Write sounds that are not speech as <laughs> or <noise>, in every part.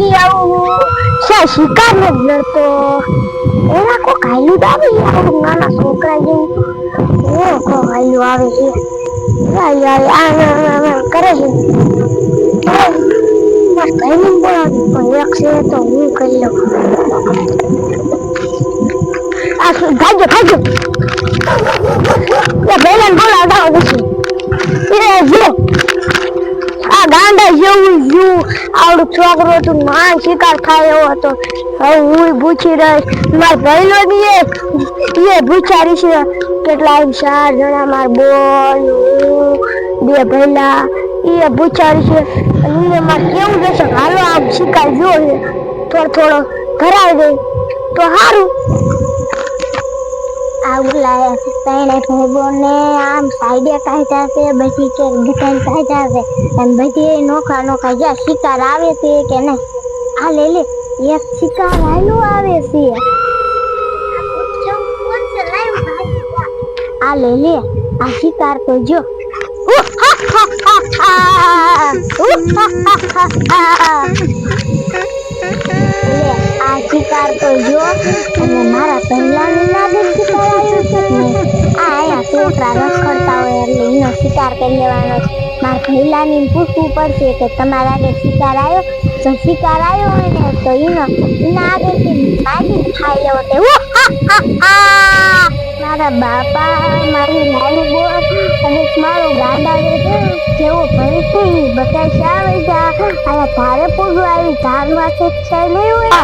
લઈ આવું શા શિકાર નો લડતો એના કો કાયલું તો આવે નાના છોકરા જેવું. ઓ કો કાયલું આવે છે. યાર યાર આ આ, કરે છે. કઈ નહીં બોલાવું પણ એક છે તો હું કરી લઉં. આ ખાજો ખાજો એ પહેલા બોલાવતા આ ગાંડા જેવું જેવું આવડું છોકરો હતું માન શિકાર થાય એવો હતો. હવે હું પૂછી રહીશ માર ભાઈલો બી એ પૂછારી છે. કેટલા ચાર જણા માર બોલ બે ભાઈલા, એ પૂછારી છે. અને માર કેવું જશે હાલો આમ શિકાર જો છે થોડો થોડો ઘરાવી દે. તો સારું આવું લાયા તણે ભાઈબોને આમ સાઈડે કાઢ્યા છે બધી કે દુકાન કાઢ્યા છે અને બધી નોખા નોખા જ્યાં શિકાર આવે છે કે નહીં આ લે લે એક શિકાર આયલો આવે છે આ લે લે આ શિકાર તો જો લે આ શિકાર તો જો અને મારા પહેલાની પૂછવું પડશે કે તમારા આગળ શિકાર આવ્યો જો શિકાર આવ્યો હોય ને, તો એનો એના આગળથી માગી ખાઈ લેવો તે. મારા બાપા, મારી નાની બોલ અને મારો ગાંડા જેવો ભરતી બધા શા જા. આયા તારે પૂરું આવી ધાર માથે છે નહીં હોય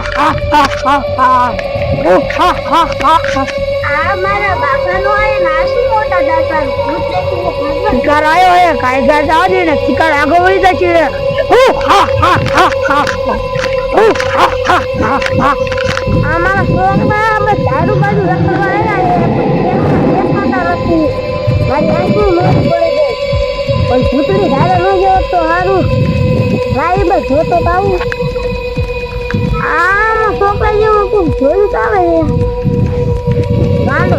આ મારા બાપાનો આ નાસી મોટા દાતા શિકાર આવ્યો હે કાયદા જાવજે ને શિકાર આગળ વળી જશે ઉહ, હા, હા, હા, હા, હા. ઉહ, હા, હા, હા, હા. આ મારા ફોનમાં અમે બાજુ રખડવા આવ્યા છે મારી આંખો મોત પડે છે પણ ભૂતળી ધારે ન ગયો તો સારું ભાઈ બસ જોતો તો જોયું તો વાંધો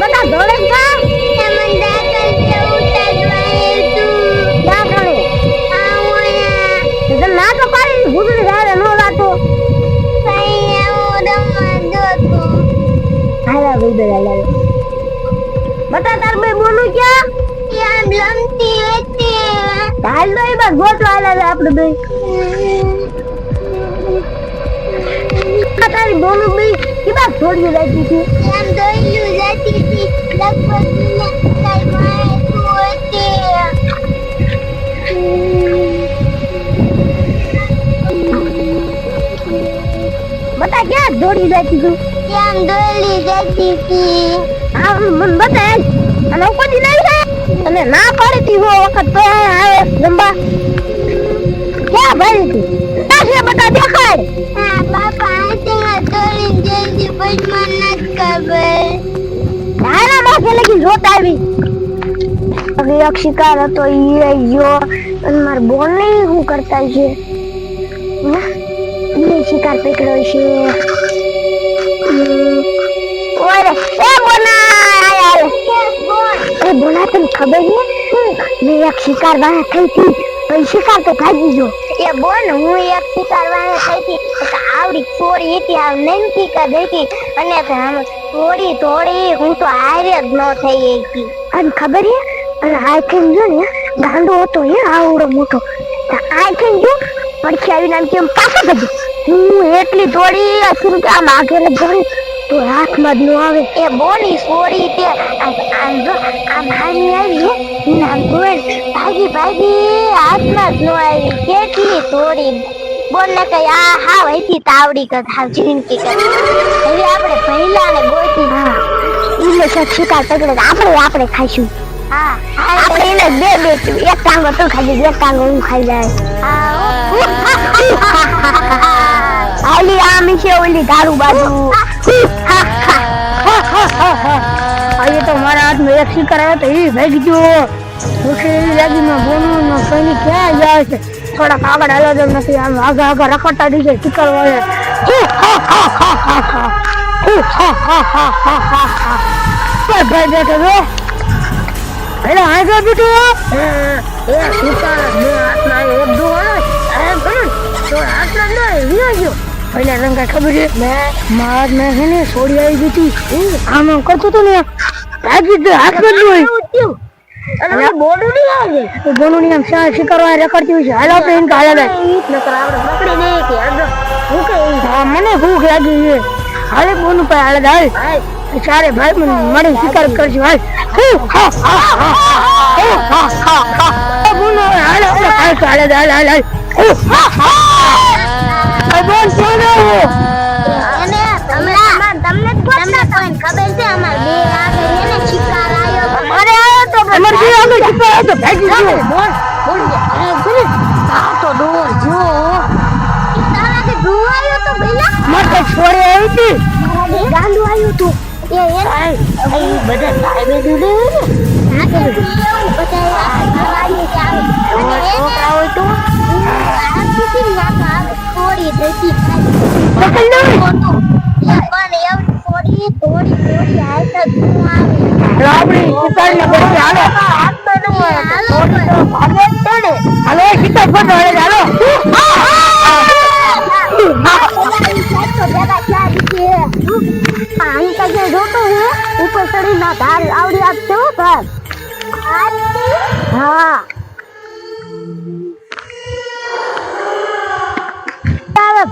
બધા દોડે કા ના. તો પાડી ભૂતળી ધારે ન લાતો હાલા ભાઈ બધા બતા તાર બે બોલું ક્યાં? હાલ તો એ બસ ગોતવા હાલે આપણે બે. આ તારી બોલું બે કે એમ દોડ્યું રાખી હતી. બતા ક્યાં દોડી જતી તું? આ મને બતા. અને ઉપરથી નહીં થાય અને ના પાડી તી હો વખત તો આવે જંબા ક્યાં ભરી તી ક્યાં છે બતા દેખાડ નાના માથે લગી જોતા આવી. હવે એક શિકાર હતો ઈ આઈ ગયો. અને મારા બોન ને શું કરતા છે? ઈ શિકાર પકડ્યો છે. ઓરે એ બોના આયા એ બોના. તને ખબર છે? મેં એક શિકાર થઈ હતી. પણ શિકાર તો ભાગી ગયો. એ બોન હું એક શિકારવાને થઈ હતી આવડી ચોરી હતી આવ નનકી કદ દેતી અને થોડી થોડી હું તો હારે જ ન થઈ હતી. અને ખબર છે અને આ થઈને જો ને ગાંડો હતો હે આવડો મોટો. આ થઈને જો પડખી આવીને આમ કેમ પાછા ભજી હું એટલી કે આમ આગળ જ દોડી તો હાથમાં જ ન આવે. એ બોની સોરી તે આમ જો આમ હારી આવી ના નામ ગોળ ભાગી ભાગી હાથમાં જ ન આવી. કેટલી દોડી બોલ ને કઈ આ હાવ હતી તાવડી કર હાવ જિંદગી કર હવે આપણે પહેલા ને ગોતી હા. ઈને સત તગડે આપણે આપણે ખાઈશું. હા. આપણે એને બે બે એક ટાંગો તું ખાઈ જાય એક ટાંગો હું ખાઈ જાય. <laughs> આલી આમ છે ઓલી દારૂ બાજુ આજે તો મારા હાથમાં એક શિકાર આવ્યો તો એ ભાગી ગયો મુશ્કેલી લાગીમાં બોનું ને કઈ ક્યાં જાય છે થોડાક આગળ હાલો તો નથી આમ આગળ આગળ રખડતા દીધે શિકાર વાળે ભાઈ બેઠો રે પેલા આગળ બેઠો એ શિકાર બે હાથમાં એક દો હોય એમ કરો તો હાથમાં નહીં વિયો ગયો પહેલા તને કઈ ખબર છે? માર મેં છે ને છોડી આવી ગઈ હતી. આમ આમ કરતો હતો ને ભાગી ગયો હાથમાં હોય અને બોડું નહીં આવે? બોનું નહીં આમ શા શીકરવા રેકડતી હોય છે. હાલ આપણે એને હાલે લે. નકર આપણે પકડી નહીં કે આગળ ભૂખ હા મને ભૂખ લાગી છે. હાલે બોનું પર હાલે હાલ. ચારે ભાઈ મને મળી શિકાર કરજો હાલ. હું, હા, હા, હા, હા, હા, હા, હા. એ બોનો હાલે. હાલે હાલ હાલ હાલ હું, હા, હમણાં તમને તમને કોઈને ખબર છે અમાર બે આગળ એને શિકાર આવ્યો અમારે આવ્યો તો અમારે જે શિકાર આવ્યો તો ભાગી ગયો બોલ બોલ અરે બોલ આ તો ડોર જો તારા કે આવ્યો તો પેલા મારે છોડે આવી હતી આવ્યું તું એ એ બધા હા એવું બધા આવે અને તો આ કીધી ના આવે થોડી દેતી પણ આપણી શિકાર ને બધી હાલો હાથ તો નું હાલો જ છે ને હાલો. એ શિકાર પર હાલે હાલો. ઉપર ચડી ના ધાર આવડી આપશે હો. હા.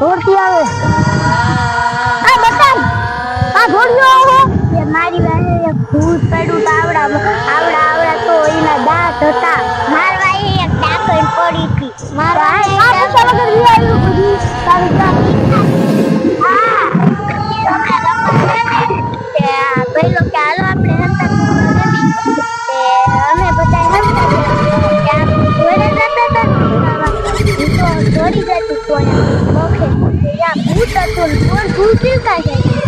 ધોળતી આવે. આ બતાવ. આ ધોળિયો આવો. એ મારી પાસે એક ભૂત પડ્યું આવડા આવડા આવડા તો એના દાંત હતા. મારવા એક ડાકણ પડી હતી. મારા આ પૈસા વગર વી આવ્યું બધું. તારું હતું ને કોણ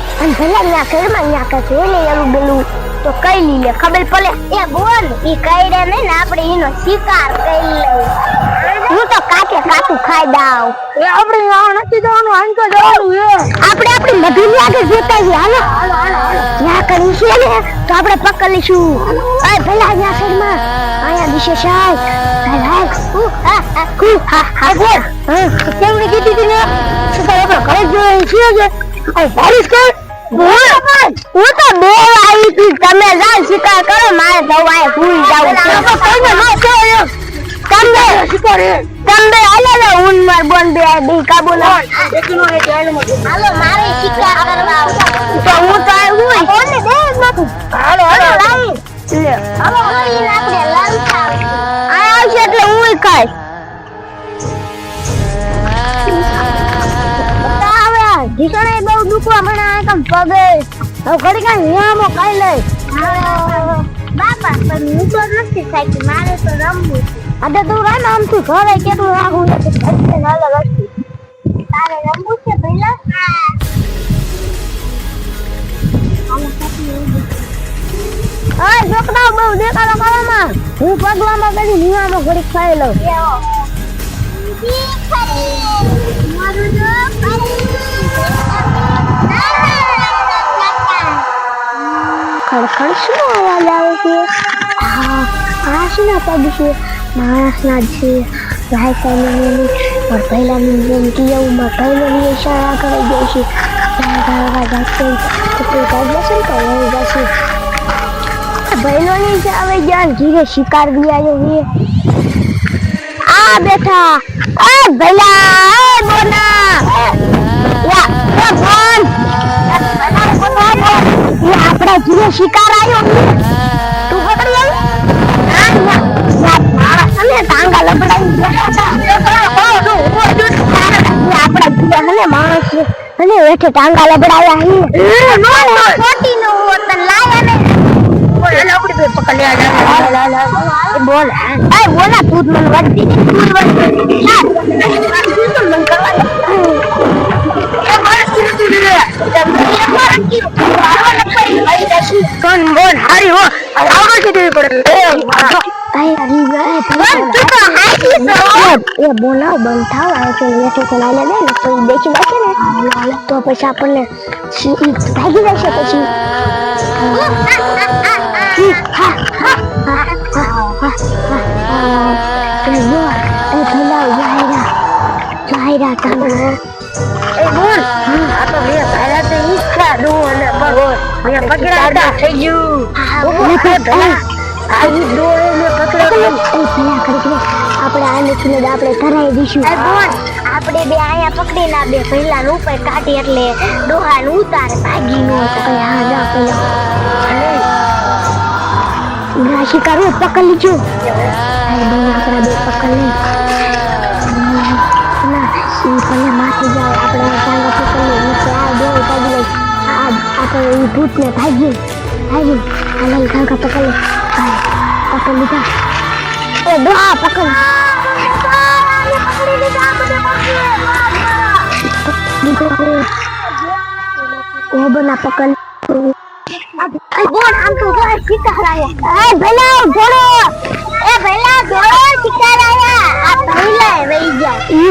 અને ભલા ન્યા ઘરમાં ન્યા કશે એટલે એલું બેલું તો કઈ લી લે ખબર પડે? એ બોલ ઈ કઈડે નહીં ને આપણે એનો શિકાર કરી લઉં હું તો કાકે કાતું ખાઈ દાવ. એ આપણે આ નથી જવાનું આંકો જવાનું એ આપણે આપણી મધુની આગળ જોતા છે હાલો. ન્યા કરી છે ને તો આપણે પકડ લઈશું. અય ભલા ન્યા શર્મા અહીંયા દિશે બોલ. હા, કીધી હતી ને ઘરે જ જોઈએ છીએ છે આ બારીશ કર હું તો બે આવી છું તમે જાઓ શિકાર કરો મારે જવાય ભૂલી જાવ ન. તમે તમે હાલો ને હું માર બોન બે બે કાબુ ના એકનો એક હાલો મારે શિકાર કરવા તો હું તો હું કોને દે નથી હાલો હાલો લાઈ લે હાલો મળીને આપણે લંકા આ આવશે એટલે હું ખાઈશ હવે બહુ દુખવા આ કમ પગે. ઘડી કાંઈ નિયમો કઈ લે. બાપા પણ હું તો નથી ખાઈ મારે તો રમવું છે. અરે તું રમ આમ તું ઘરે કેટલું રાખું છે? અલગ હતી તારે રમવું છે હા છોકરાઓ બહુ દેખાડો કરવામાં હું પગલામાં કદી નિયામાં ઘડી ખાઈ લઉં. મારું ખડખડ શું અવાજ આવે છે આ આ શેના પગ છે માણસના છે ભાઈ સાહેબ પણ પહેલાની જેમ કિયામાં પહેલાની ઈશારા કરી દે છે અવાજ આવશે તો તે પગ જશે ને તો વહી જશે બહેનોની જ આવે જ્યાં ઘીરે શિકાર બી આવ્યો છે આ બેઠા એ ભૈલા એ બોના યા બોન એ આપણા જીવો શિકાર આવ્યો તું પકડી આવી. ના ના ને ટાંગા લબડાઈ આપણા હને માણસ અને ટાંગા લબડાયા હી ખોટી નો લાયા ને બોલ એ બોલા તું મને તું બોલ એ બોલાવ બંધ થાવ હારી હો. લેખે કે દે એ ભલા જાહેરા જાહેરા તમે એ બોલ. આ તો બે પહેલા ઈચ્છા દો અને પકડાતા થઈ ગયું આપણે આવી ડોળે ને પકડાઈ આપણે આ નીકળે આપણે કરાવી દઈશું આપણે બે આયા પકડી ના બે પહેલા નું ઉપર કાઢી એટલે ડોહા નું ઉતારે ભાગી નો તો હા જા પેલા ના પકડી લીજો બે આપણા બે પકડ ના પહેલા માથે જાવ આપણે પકડી આપણે ઈ ભૂત ને ભાગી ભાગી લઈ ટાંગા પકડી પકડી લીધા એ ડોહા પકડ ઓ પકડ બોલ આમ તો એ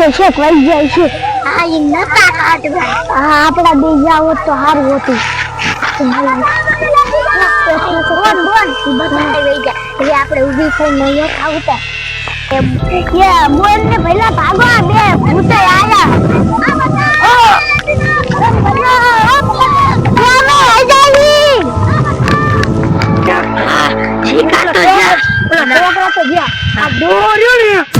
એ છે વઈ જાય છે આ નતા કાઢવા આ આપડા બે જાવ તો હારું હતું આપણે ઊભી ગયા આ